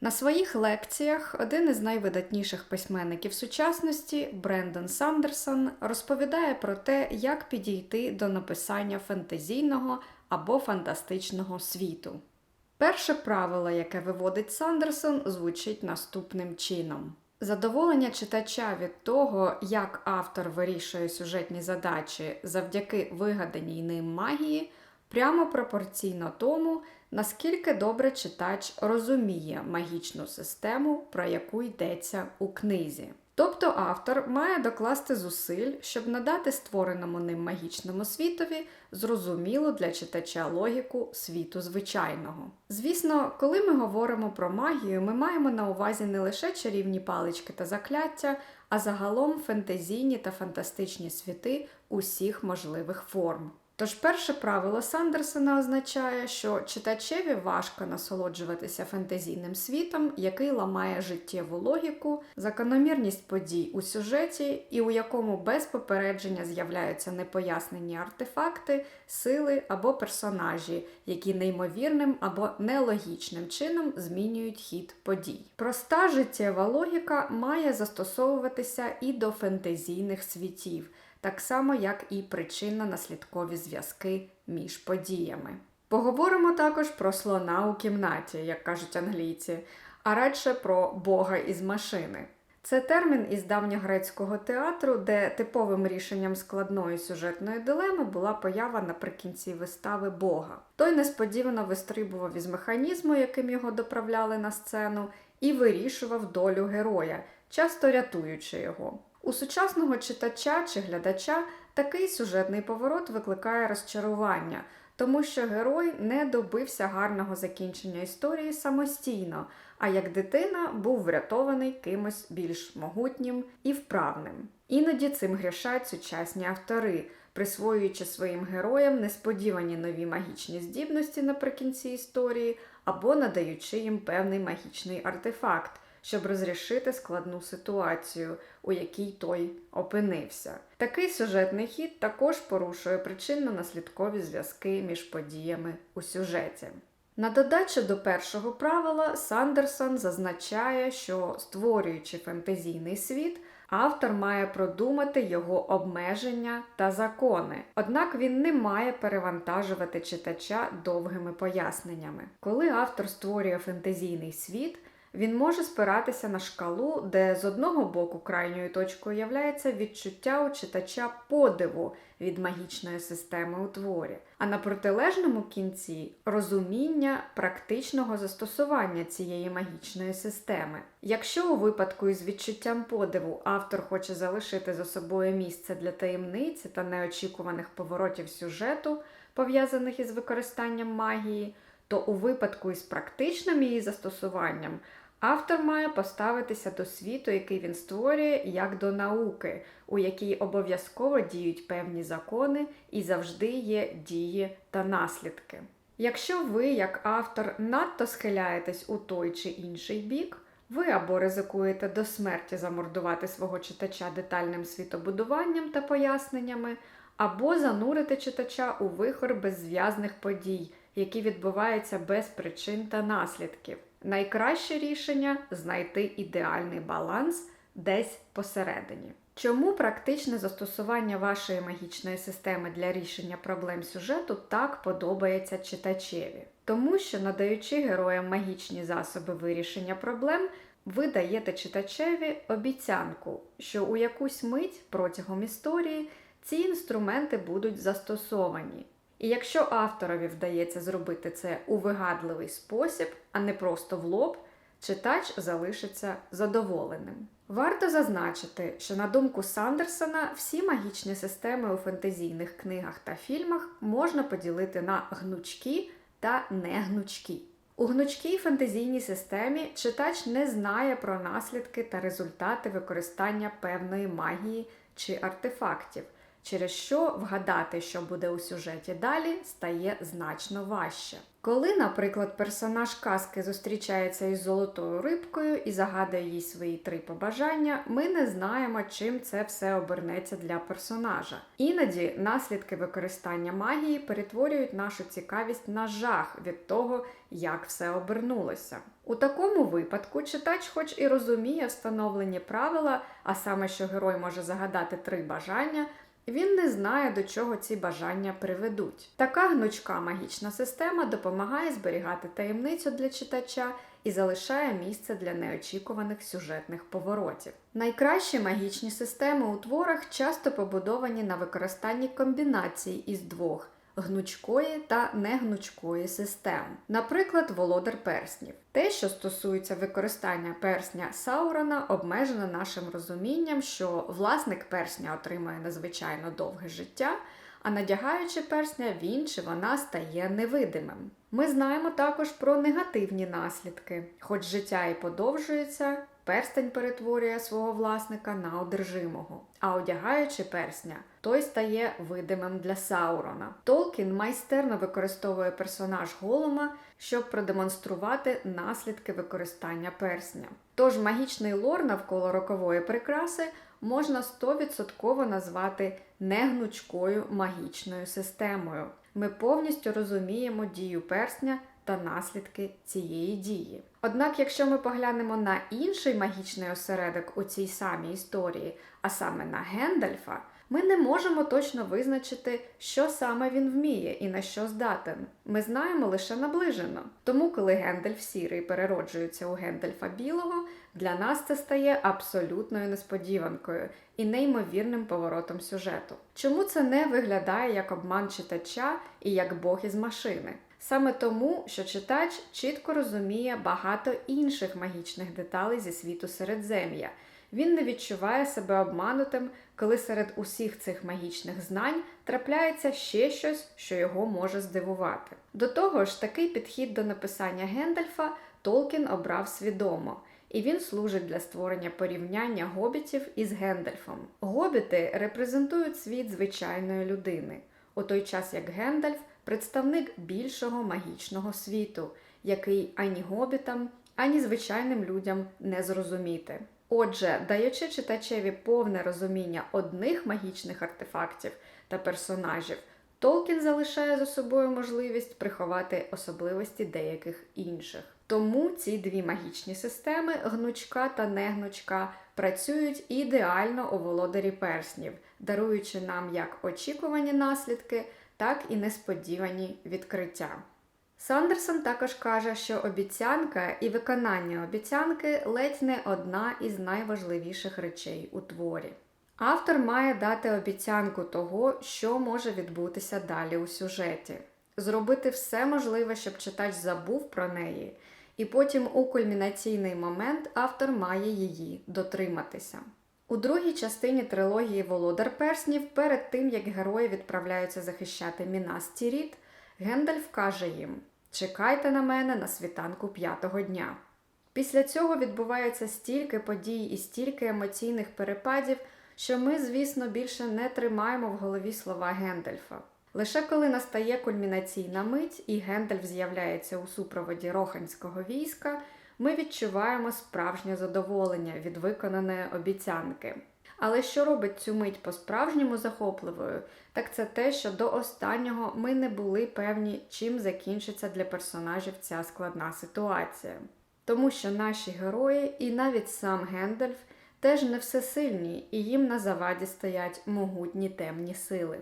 На своїх лекціях один із найвидатніших письменників сучасності Брендон Сандерсон розповідає про те, як підійти до написання фентезійного або фантастичного світу. Перше правило, яке виводить Сандерсон, звучить наступним чином: задоволення читача від того, як автор вирішує сюжетні задачі завдяки вигаданій ним магії, прямо пропорційно тому, наскільки добре читач розуміє магічну систему, про яку йдеться у книзі. Тобто автор має докласти зусиль, щоб надати створеному ним магічному світові зрозумілу для читача логіку світу звичайного. Звісно, коли ми говоримо про магію, ми маємо на увазі не лише чарівні палички та закляття, а загалом фентезійні та фантастичні світи усіх можливих форм. Тож перше правило Сандерсона означає, що читачеві важко насолоджуватися фентезійним світом, який ламає життєву логіку, закономірність подій у сюжеті, і у якому без попередження з'являються непояснені артефакти, сили або персонажі, які неймовірним або нелогічним чином змінюють хід подій. Проста життєва логіка має застосовуватися і до фентезійних світів так само як і причинно-наслідкові зв'язки між подіями. Поговоримо також про слона у кімнаті, як кажуть англійці, а радше про Бога із машини. Це термін із давньогрецького театру, де типовим рішенням складної сюжетної дилеми була поява наприкінці вистави Бога. Той несподівано вистрибував із механізму, яким його доправляли на сцену, і вирішував долю героя, часто рятуючи його. У сучасного читача чи глядача такий сюжетний поворот викликає розчарування, тому що герой не добився гарного закінчення історії самостійно, а як дитина був врятований кимось більш могутнім і вправним. Іноді цим грішать сучасні автори, присвоюючи своїм героям несподівані нові магічні здібності наприкінці історії або надаючи їм певний магічний артефакт щоб розрішити складну ситуацію, у якій той опинився. Такий сюжетний хід також порушує причинно-наслідкові зв'язки між подіями у сюжеті. На додачу до першого правила Сандерсон зазначає, що створюючи фентезійний світ, автор має продумати його обмеження та закони, однак він не має перевантажувати читача довгими поясненнями. Коли автор створює фентезійний світ, він може спиратися на шкалу, де з одного боку крайньою точкою являється відчуття у читача подиву від магічної системи у творі, а на протилежному кінці розуміння практичного застосування цієї магічної системи. Якщо у випадку із відчуттям подиву автор хоче залишити за собою місце для таємниці та неочікуваних поворотів сюжету, пов'язаних із використанням магії, то у випадку із практичним її застосуванням автор має поставитися до світу, який він створює, як до науки, у якій обов'язково діють певні закони і завжди є дії та наслідки. Якщо ви, як автор, надто схиляєтесь у той чи інший бік, ви або ризикуєте до смерті замордувати свого читача детальним світобудуванням та поясненнями, або занурити читача у вихор беззв'язних подій, які відбуваються без причин та наслідків. Найкраще рішення знайти ідеальний баланс десь посередині. Чому практичне застосування вашої магічної системи для рішення проблем сюжету так подобається читачеві? Тому що, надаючи героям магічні засоби вирішення проблем, ви даєте читачеві обіцянку, що у якусь мить протягом історії ці інструменти будуть застосовані. І якщо авторові вдається зробити це у вигадливий спосіб, а не просто в лоб, читач залишиться задоволеним. Варто зазначити, що на думку Сандерсона, всі магічні системи у фентезійних книгах та фільмах можна поділити на гнучкі та негнучкі. У гнучкій фентезійній системі читач не знає про наслідки та результати використання певної магії чи артефактів через що вгадати, що буде у сюжеті далі, стає значно важче. Коли, наприклад, персонаж казки зустрічається із золотою рибкою і загадує їй свої три побажання, ми не знаємо, чим це все обернеться для персонажа. Іноді наслідки використання магії перетворюють нашу цікавість на жах від того, як все обернулося. У такому випадку читач, хоч і розуміє встановлені правила, а саме, що герой може загадати три бажання, він не знає, до чого ці бажання приведуть. Така гнучка магічна система допомагає зберігати таємницю для читача і залишає місце для неочікуваних сюжетних поворотів. Найкращі магічні системи у творах часто побудовані на використанні комбінацій із двох гнучкої та негнучкої систем. Наприклад, володар перснів. Те, що стосується використання персня Саурона, обмежено нашим розумінням, що власник персня отримує надзвичайно довге життя. А надягаючи персня, він чи вона стає невидимим. Ми знаємо також про негативні наслідки. Хоч життя і подовжується, перстень перетворює свого власника на одержимого. А одягаючи персня, той стає видимим для Саурона. Толкін майстерно використовує персонаж голома, щоб продемонструвати наслідки використання персня. Тож магічний лор навколо рокової прикраси можна 100% назвати негнучкою магічною системою. Ми повністю розуміємо дію персня та наслідки цієї дії. Однак, якщо ми поглянемо на інший магічний осередок у цій самій історії, а саме на Гендальфа, ми не можемо точно визначити, що саме він вміє і на що здатен. Ми знаємо лише наближено. Тому, коли Гендальф сірий перероджується у Гендальфа білого, для нас це стає абсолютною несподіванкою і неймовірним поворотом сюжету. Чому це не виглядає як обман читача і як Бог із машини? Саме тому, що читач чітко розуміє багато інших магічних деталей зі світу Середзем'я. Він не відчуває себе обманутим, коли серед усіх цих магічних знань трапляється ще щось, що його може здивувати. До того ж, такий підхід до написання Гендальфа Толкін обрав свідомо. І він служить для створення порівняння гобітів із Гендальфом. Гобіти репрезентують світ звичайної людини, у той час як Гендальф представник більшого магічного світу, який ані гобітам, ані звичайним людям не зрозуміти. Отже, даючи читачеві повне розуміння одних магічних артефактів та персонажів, Толкін залишає за собою можливість приховати особливості деяких інших. Тому ці дві магічні системи, гнучка та негнучка, працюють ідеально у володарі перснів, даруючи нам як очікувані наслідки, так і несподівані відкриття. Сандерсон також каже, що обіцянка і виконання обіцянки ледь не одна із найважливіших речей у творі. Автор має дати обіцянку того, що може відбутися далі у сюжеті, зробити все можливе, щоб читач забув про неї, і потім у кульмінаційний момент автор має її дотриматися. У другій частині трилогії Володар Перснів, перед тим як герої відправляються захищати Мінас Тіріт, Гендальф каже їм: Чекайте на мене на світанку п'ятого дня. Після цього відбувається стільки подій і стільки емоційних перепадів, що ми, звісно, більше не тримаємо в голові слова Гендальфа. Лише коли настає кульмінаційна мить і Гендальф з'являється у супроводі роханського війська, ми відчуваємо справжнє задоволення від виконаної обіцянки. Але що робить цю мить по-справжньому захопливою, так це те, що до останнього ми не були певні, чим закінчиться для персонажів ця складна ситуація. Тому що наші герої і навіть сам Гендальф теж не всесильні, і їм на заваді стоять могутні темні сили.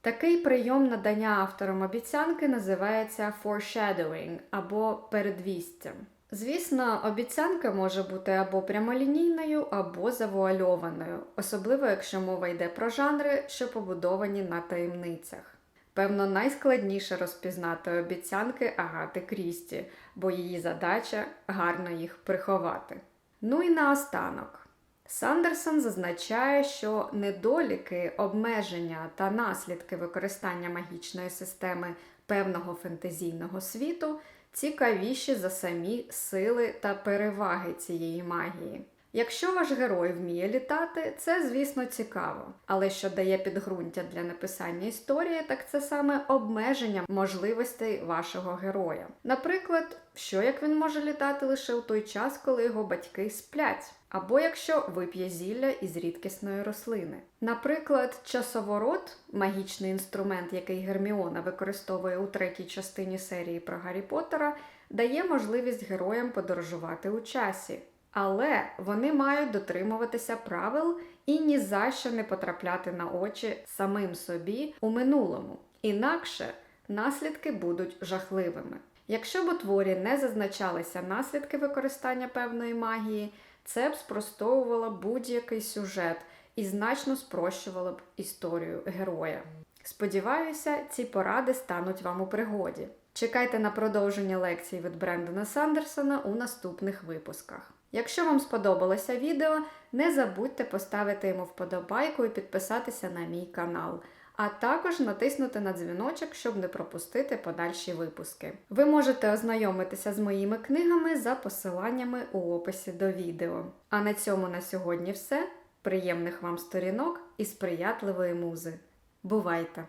Такий прийом надання авторам обіцянки називається foreshadowing або передвістям. Звісно, обіцянка може бути або прямолінійною, або завуальованою, особливо якщо мова йде про жанри, що побудовані на таємницях. Певно, найскладніше розпізнати обіцянки Агати Крісті, бо її задача гарно їх приховати. Ну і наостанок. Сандерсон зазначає, що недоліки, обмеження та наслідки використання магічної системи певного фентезійного світу цікавіші за самі сили та переваги цієї магії. Якщо ваш герой вміє літати, це, звісно, цікаво. Але що дає підґрунтя для написання історії, так це саме обмеження можливостей вашого героя. Наприклад, що як він може літати лише у той час, коли його батьки сплять, або якщо вип'є зілля із рідкісної рослини. Наприклад, часоворот магічний інструмент, який Герміона використовує у третій частині серії про Гаррі Поттера, дає можливість героям подорожувати у часі. Але вони мають дотримуватися правил і ні за що не потрапляти на очі самим собі у минулому. Інакше наслідки будуть жахливими. Якщо б у творі не зазначалися наслідки використання певної магії, це б спростовувало будь-який сюжет і значно спрощувало б історію героя. Сподіваюся, ці поради стануть вам у пригоді. Чекайте на продовження лекцій від Брендона Сандерсона у наступних випусках. Якщо вам сподобалося відео, не забудьте поставити йому вподобайку і підписатися на мій канал, а також натиснути на дзвіночок, щоб не пропустити подальші випуски. Ви можете ознайомитися з моїми книгами за посиланнями у описі до відео. А на цьому на сьогодні все. Приємних вам сторінок і сприятливої музи. Бувайте!